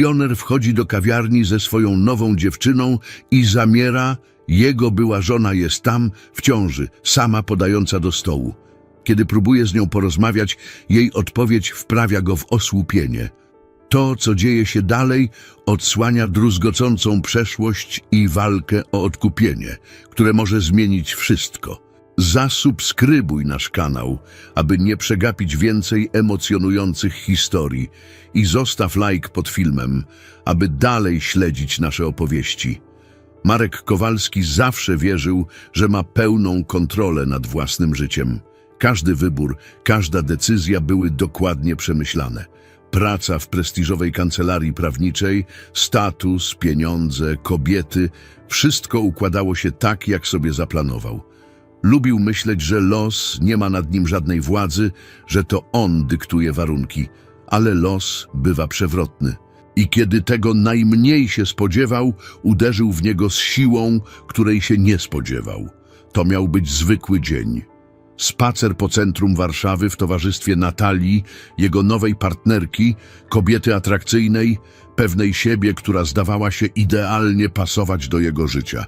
Milioner wchodzi do kawiarni ze swoją nową dziewczyną i zamiera, jego była żona jest tam, w ciąży, sama podająca do stołu. Kiedy próbuje z nią porozmawiać, jej odpowiedź wprawia go w osłupienie. To, co dzieje się dalej, odsłania druzgocącą przeszłość i walkę o odkupienie, które może zmienić wszystko. Zasubskrybuj nasz kanał, aby nie przegapić więcej emocjonujących historii i zostaw like pod filmem, aby dalej śledzić nasze opowieści. Marek Kowalski zawsze wierzył, że ma pełną kontrolę nad własnym życiem. Każdy wybór, każda decyzja były dokładnie przemyślane. Praca w prestiżowej kancelarii prawniczej, status, pieniądze, kobiety, wszystko układało się tak, jak sobie zaplanował. Lubił myśleć, że los nie ma nad nim żadnej władzy, że to on dyktuje warunki, ale los bywa przewrotny. I kiedy tego najmniej się spodziewał, uderzył w niego z siłą, której się nie spodziewał. To miał być zwykły dzień. Spacer po centrum Warszawy w towarzystwie Natalii, jego nowej partnerki, kobiety atrakcyjnej, pewnej siebie, która zdawała się idealnie pasować do jego życia.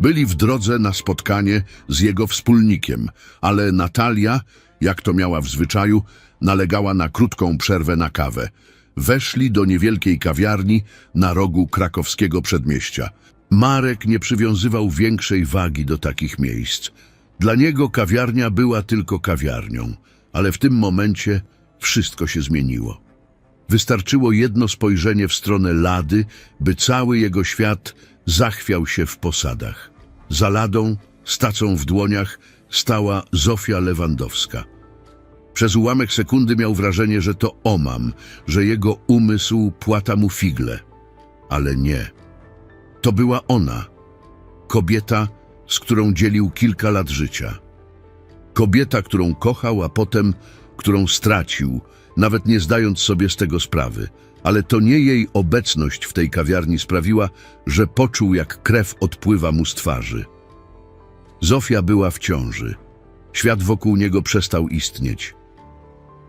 Byli w drodze na spotkanie z jego wspólnikiem, ale Natalia, jak to miała w zwyczaju, nalegała na krótką przerwę na kawę. Weszli do niewielkiej kawiarni na rogu krakowskiego przedmieścia. Marek nie przywiązywał większej wagi do takich miejsc. Dla niego kawiarnia była tylko kawiarnią, ale w tym momencie wszystko się zmieniło. Wystarczyło jedno spojrzenie w stronę Lady, by cały jego świat zachwiał się w posadach. Za Ladą, z tacą w dłoniach, stała Zofia Lewandowska. Przez ułamek sekundy miał wrażenie, że to omam, że jego umysł płata mu figle. Ale nie. To była ona, kobieta, z którą dzielił kilka lat życia. Kobieta, którą kochał, a potem którą stracił, nawet nie zdając sobie z tego sprawy. Ale to nie jej obecność w tej kawiarni sprawiła, że poczuł, jak krew odpływa mu z twarzy. Zofia była w ciąży. Świat wokół niego przestał istnieć.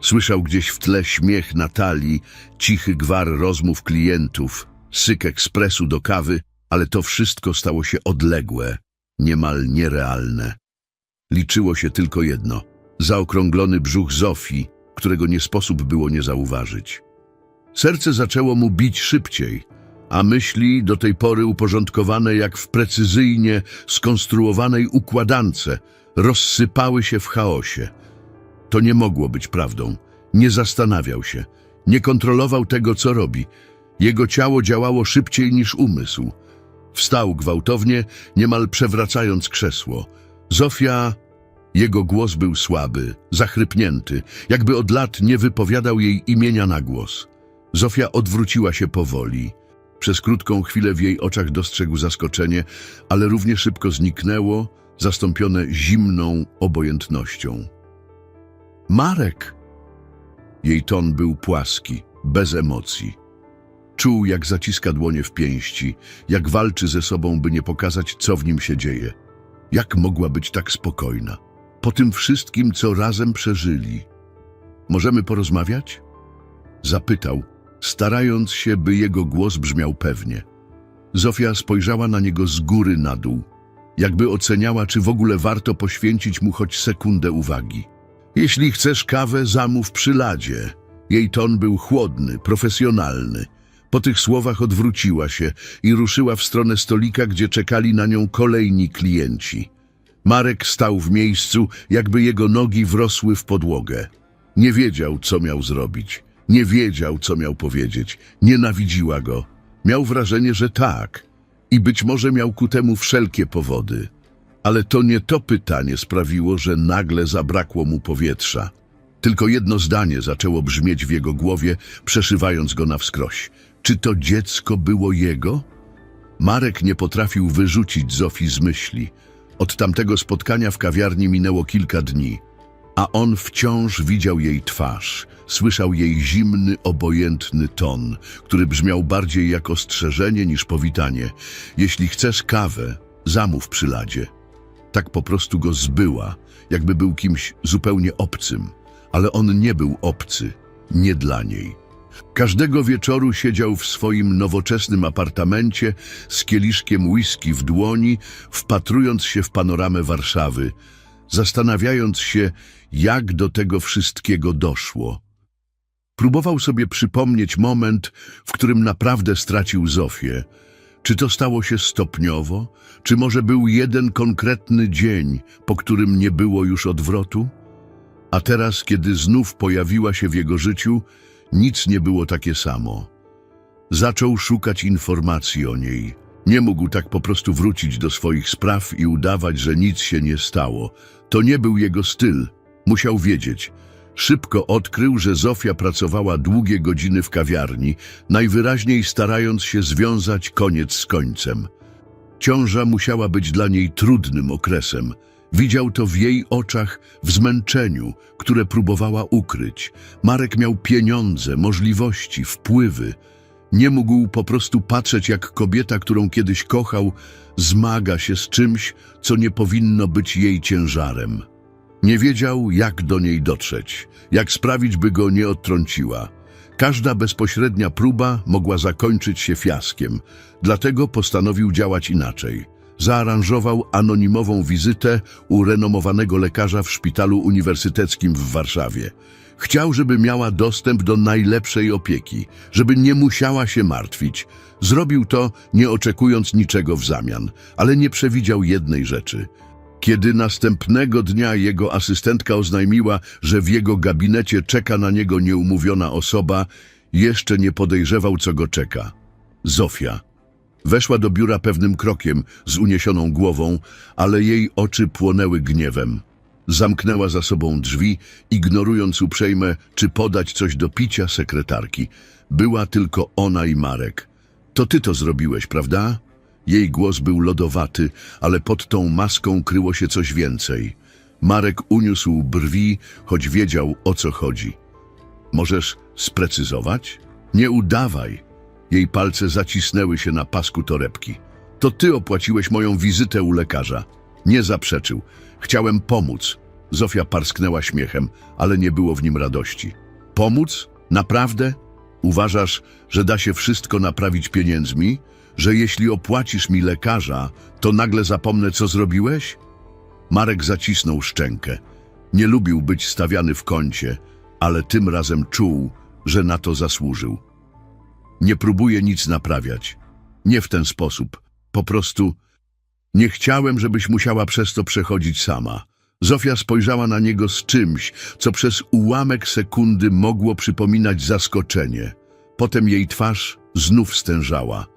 Słyszał gdzieś w tle śmiech Natalii, cichy gwar rozmów klientów, syk ekspresu do kawy, ale to wszystko stało się odległe, niemal nierealne. Liczyło się tylko jedno – zaokrąglony brzuch Zofii, którego nie sposób było nie zauważyć. Serce zaczęło mu bić szybciej, a myśli, do tej pory uporządkowane jak w precyzyjnie skonstruowanej układance, rozsypały się w chaosie. To nie mogło być prawdą. Nie zastanawiał się, nie kontrolował tego, co robi. Jego ciało działało szybciej niż umysł. Wstał gwałtownie, niemal przewracając krzesło. Zofia... Jego głos był słaby, zachrypnięty, jakby od lat nie wypowiadał jej imienia na głos. Zofia odwróciła się powoli. Przez krótką chwilę w jej oczach dostrzegł zaskoczenie, ale równie szybko zniknęło, zastąpione zimną obojętnością. Marek! Jej ton był płaski, bez emocji. Czuł, jak zaciska dłonie w pięści, jak walczy ze sobą, by nie pokazać, co w nim się dzieje. Jak mogła być tak spokojna? Po tym wszystkim, co razem przeżyli. Możemy porozmawiać? Zapytał, starając się, by jego głos brzmiał pewnie. Zofia spojrzała na niego z góry na dół, jakby oceniała, czy w ogóle warto poświęcić mu choć sekundę uwagi. Jeśli chcesz kawę, zamów przy ladzie. Jej ton był chłodny, profesjonalny. Po tych słowach odwróciła się i ruszyła w stronę stolika, gdzie czekali na nią kolejni klienci. Marek stał w miejscu, jakby jego nogi wrosły w podłogę. Nie wiedział, co miał zrobić. Nie wiedział, co miał powiedzieć. Nienawidziła go. Miał wrażenie, że tak. I być może miał ku temu wszelkie powody. Ale to nie to pytanie sprawiło, że nagle zabrakło mu powietrza. Tylko jedno zdanie zaczęło brzmieć w jego głowie, przeszywając go na wskroś. Czy to dziecko było jego? Marek nie potrafił wyrzucić Zofii z myśli. Od tamtego spotkania w kawiarni minęło kilka dni, a on wciąż widział jej twarz, słyszał jej zimny, obojętny ton, który brzmiał bardziej jak ostrzeżenie niż powitanie. Jeśli chcesz kawę, zamów przy ladzie. Tak po prostu go zbyła, jakby był kimś zupełnie obcym, ale on nie był obcy, nie dla niej. Każdego wieczoru siedział w swoim nowoczesnym apartamencie z kieliszkiem whisky w dłoni, wpatrując się w panoramę Warszawy, zastanawiając się, jak do tego wszystkiego doszło. Próbował sobie przypomnieć moment, w którym naprawdę stracił Zofię. Czy to stało się stopniowo? Czy może był jeden konkretny dzień, po którym nie było już odwrotu? A teraz, kiedy znów pojawiła się w jego życiu, nic nie było takie samo. Zaczął szukać informacji o niej. Nie mógł tak po prostu wrócić do swoich spraw i udawać, że nic się nie stało. To nie był jego styl. Musiał wiedzieć. Szybko odkrył, że Zofia pracowała długie godziny w kawiarni, najwyraźniej starając się związać koniec z końcem. Ciąża musiała być dla niej trudnym okresem. Widział to w jej oczach, w zmęczeniu, które próbowała ukryć. Marek miał pieniądze, możliwości, wpływy. Nie mógł po prostu patrzeć, jak kobieta, którą kiedyś kochał, zmaga się z czymś, co nie powinno być jej ciężarem. Nie wiedział, jak do niej dotrzeć, jak sprawić, by go nie odtrąciła. Każda bezpośrednia próba mogła zakończyć się fiaskiem, dlatego postanowił działać inaczej. Zaaranżował anonimową wizytę u renomowanego lekarza w szpitalu uniwersyteckim w Warszawie. Chciał, żeby miała dostęp do najlepszej opieki, żeby nie musiała się martwić. Zrobił to, nie oczekując niczego w zamian, ale nie przewidział jednej rzeczy – kiedy następnego dnia jego asystentka oznajmiła, że w jego gabinecie czeka na niego nieumówiona osoba, jeszcze nie podejrzewał, co go czeka. Zofia. Weszła do biura pewnym krokiem, z uniesioną głową, ale jej oczy płonęły gniewem. Zamknęła za sobą drzwi, ignorując uprzejme, czy podać coś do picia sekretarki. Była tylko ona i Marek. To ty to zrobiłeś, prawda? Jej głos był lodowaty, ale pod tą maską kryło się coś więcej. Marek uniósł brwi, choć wiedział, o co chodzi. Możesz sprecyzować? Nie udawaj. Jej palce zacisnęły się na pasku torebki. To ty opłaciłeś moją wizytę u lekarza. Nie zaprzeczył. Chciałem pomóc. Zofia parsknęła śmiechem, ale nie było w nim radości. Pomóc? Naprawdę? Uważasz, że da się wszystko naprawić pieniędzmi? Że jeśli opłacisz mi lekarza, to nagle zapomnę, co zrobiłeś? Marek zacisnął szczękę. Nie lubił być stawiany w kącie, ale tym razem czuł, że na to zasłużył. Nie próbuję nic naprawiać. Nie w ten sposób. Po prostu nie chciałem, żebyś musiała przez to przechodzić sama. Zofia spojrzała na niego z czymś, co przez ułamek sekundy mogło przypominać zaskoczenie. Potem jej twarz znów stężała.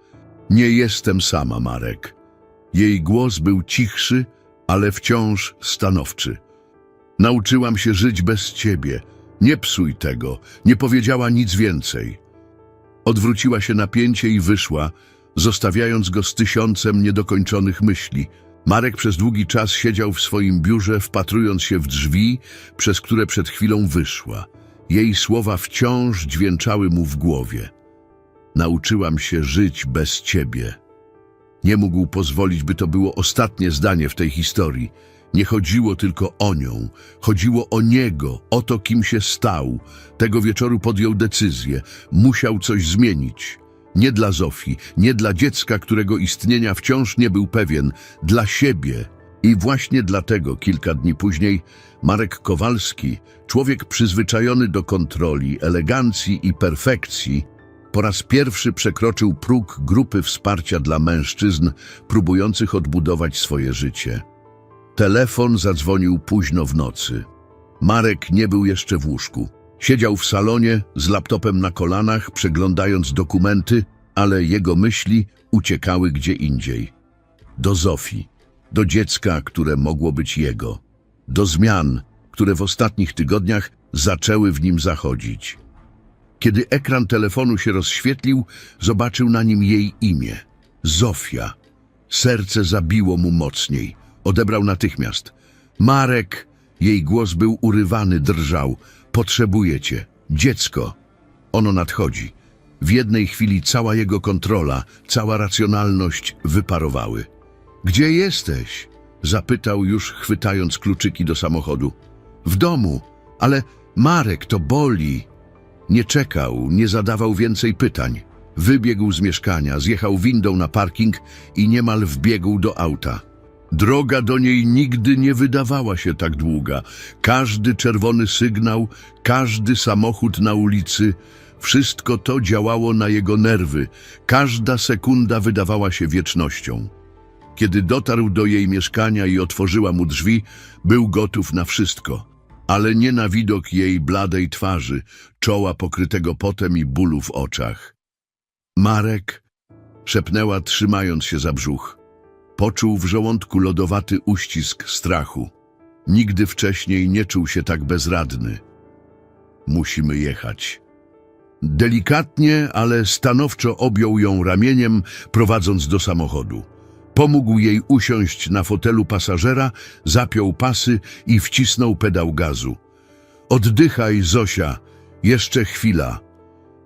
Nie jestem sama, Marek. Jej głos był cichszy, ale wciąż stanowczy. Nauczyłam się żyć bez ciebie. Nie psuj tego. Nie powiedziała nic więcej. Odwróciła się napięcie i wyszła, zostawiając go z tysiącem niedokończonych myśli. Marek przez długi czas siedział w swoim biurze, wpatrując się w drzwi, przez które przed chwilą wyszła. Jej słowa wciąż dźwięczały mu w głowie. Nauczyłam się żyć bez ciebie. Nie mógł pozwolić, by to było ostatnie zdanie w tej historii. Nie chodziło tylko o nią, chodziło o niego, o to, kim się stał. Tego wieczoru podjął decyzję. Musiał coś zmienić. Nie dla Zofii, nie dla dziecka, którego istnienia wciąż nie był pewien, dla siebie. I właśnie dlatego kilka dni później Marek Kowalski, człowiek przyzwyczajony do kontroli, elegancji i perfekcji, po raz pierwszy przekroczył próg grupy wsparcia dla mężczyzn próbujących odbudować swoje życie. Telefon zadzwonił późno w nocy. Marek nie był jeszcze w łóżku. Siedział w salonie z laptopem na kolanach, przeglądając dokumenty, ale jego myśli uciekały gdzie indziej. Do Zofii, do dziecka, które mogło być jego, do zmian, które w ostatnich tygodniach zaczęły w nim zachodzić. Kiedy ekran telefonu się rozświetlił, zobaczył na nim jej imię. Zofia. Serce zabiło mu mocniej. Odebrał natychmiast. Marek. Jej głos był urywany, drżał. Potrzebuję cię. Dziecko. Ono nadchodzi. W jednej chwili cała jego kontrola, cała racjonalność wyparowały. Gdzie jesteś? Zapytał już, chwytając kluczyki do samochodu. W domu. Ale Marek, to boli. Nie czekał, nie zadawał więcej pytań. Wybiegł z mieszkania, zjechał windą na parking i niemal wbiegł do auta. Droga do niej nigdy nie wydawała się tak długa. Każdy czerwony sygnał, każdy samochód na ulicy, wszystko to działało na jego nerwy. Każda sekunda wydawała się wiecznością. Kiedy dotarł do jej mieszkania i otworzyła mu drzwi, był gotów na wszystko, ale nie na widok jej bladej twarzy, czoła pokrytego potem i bólu w oczach. Marek, szepnęła trzymając się za brzuch. Poczuł w żołądku lodowaty uścisk strachu. Nigdy wcześniej nie czuł się tak bezradny. Musimy jechać. Delikatnie, ale stanowczo objął ją ramieniem, prowadząc do samochodu. Pomógł jej usiąść na fotelu pasażera, zapiął pasy i wcisnął pedał gazu. Oddychaj, Zosia, jeszcze chwila.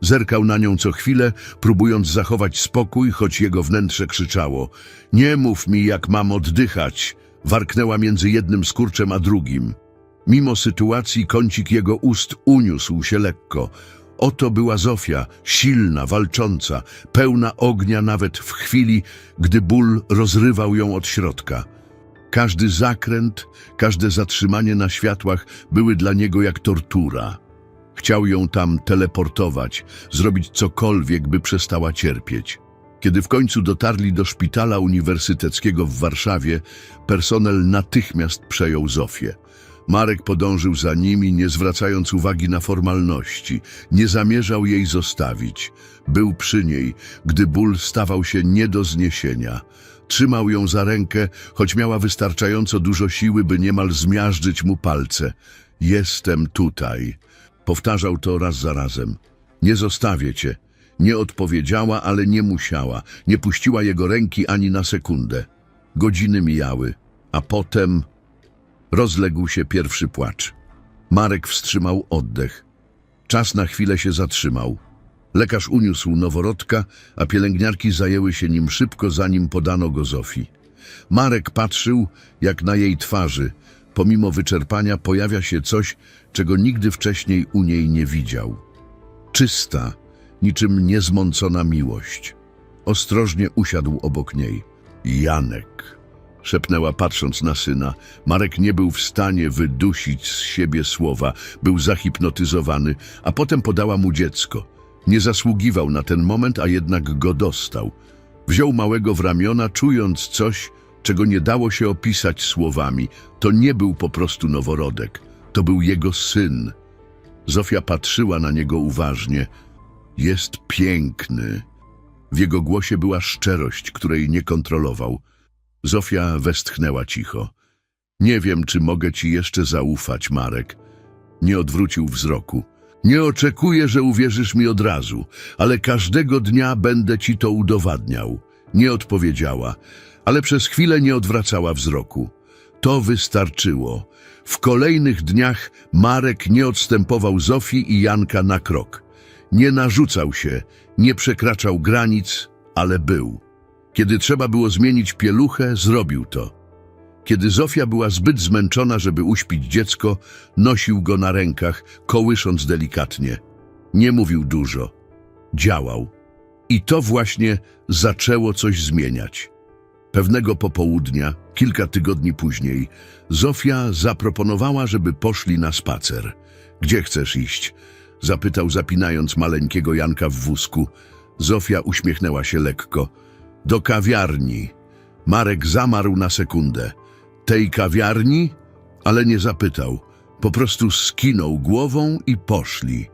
Zerkał na nią co chwilę, próbując zachować spokój, choć jego wnętrze krzyczało. Nie mów mi, jak mam oddychać, warknęła między jednym skurczem a drugim. Mimo sytuacji kącik jego ust uniósł się lekko. Oto była Zofia, silna, walcząca, pełna ognia nawet w chwili, gdy ból rozrywał ją od środka. Każdy zakręt, każde zatrzymanie na światłach były dla niego jak tortura. Chciał ją tam teleportować, zrobić cokolwiek, by przestała cierpieć. Kiedy w końcu dotarli do szpitala uniwersyteckiego w Warszawie, personel natychmiast przejął Zofię. Marek podążył za nimi, nie zwracając uwagi na formalności. Nie zamierzał jej zostawić. Był przy niej, gdy ból stawał się nie do zniesienia. Trzymał ją za rękę, choć miała wystarczająco dużo siły, by niemal zmiażdżyć mu palce. Jestem tutaj. Powtarzał to raz za razem. Nie zostawię cię. Nie odpowiedziała, ale nie musiała. Nie puściła jego ręki ani na sekundę. Godziny mijały, a potem rozległ się pierwszy płacz. Marek wstrzymał oddech. Czas na chwilę się zatrzymał. Lekarz uniósł noworodka, a pielęgniarki zajęły się nim szybko, zanim podano go Zofii. Marek patrzył, jak na jej twarzy, pomimo wyczerpania, pojawia się coś, czego nigdy wcześniej u niej nie widział. Czysta, niczym niezmącona miłość. Ostrożnie usiadł obok niej. Janek, szepnęła patrząc na syna. Marek nie był w stanie wydusić z siebie słowa, był zahipnotyzowany, a potem podała mu dziecko. Nie zasługiwał na ten moment, a jednak go dostał. Wziął małego w ramiona, czując coś, czego nie dało się opisać słowami. To nie był po prostu noworodek, to był jego syn. Zofia patrzyła na niego uważnie. Jest piękny. W jego głosie była szczerość, której nie kontrolował. Zofia westchnęła cicho. Nie wiem, czy mogę ci jeszcze zaufać, Marek. Nie odwrócił wzroku. Nie oczekuję, że uwierzysz mi od razu, ale każdego dnia będę ci to udowadniał. Nie odpowiedziała, ale przez chwilę nie odwracała wzroku. To wystarczyło. W kolejnych dniach Marek nie odstępował Zofii i Janka na krok. Nie narzucał się, nie przekraczał granic, ale był. Kiedy trzeba było zmienić pieluchę, zrobił to. Kiedy Zofia była zbyt zmęczona, żeby uśpić dziecko, nosił go na rękach, kołysząc delikatnie. Nie mówił dużo. Działał. I to właśnie zaczęło coś zmieniać. Pewnego popołudnia, kilka tygodni później, Zofia zaproponowała, żeby poszli na spacer. Gdzie chcesz iść? Zapytał, zapinając maleńkiego Janka w wózku. Zofia uśmiechnęła się lekko. Do kawiarni. Marek zamarł na sekundę. Tej kawiarni? Ale nie zapytał. Po prostu skinął głową i poszli.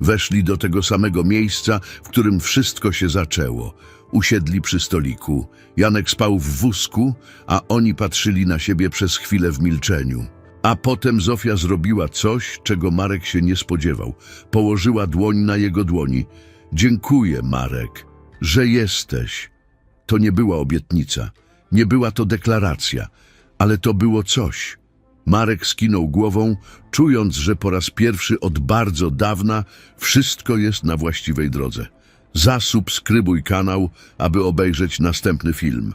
Weszli do tego samego miejsca, w którym wszystko się zaczęło. Usiedli przy stoliku. Janek spał w wózku, a oni patrzyli na siebie przez chwilę w milczeniu. A potem Zofia zrobiła coś, czego Marek się nie spodziewał. Położyła dłoń na jego dłoni. Dziękuję, Marek, że jesteś. To nie była obietnica, nie była to deklaracja, ale to było coś. Marek skinął głową, czując, że po raz pierwszy od bardzo dawna wszystko jest na właściwej drodze. Zasubskrybuj kanał, aby obejrzeć następny film.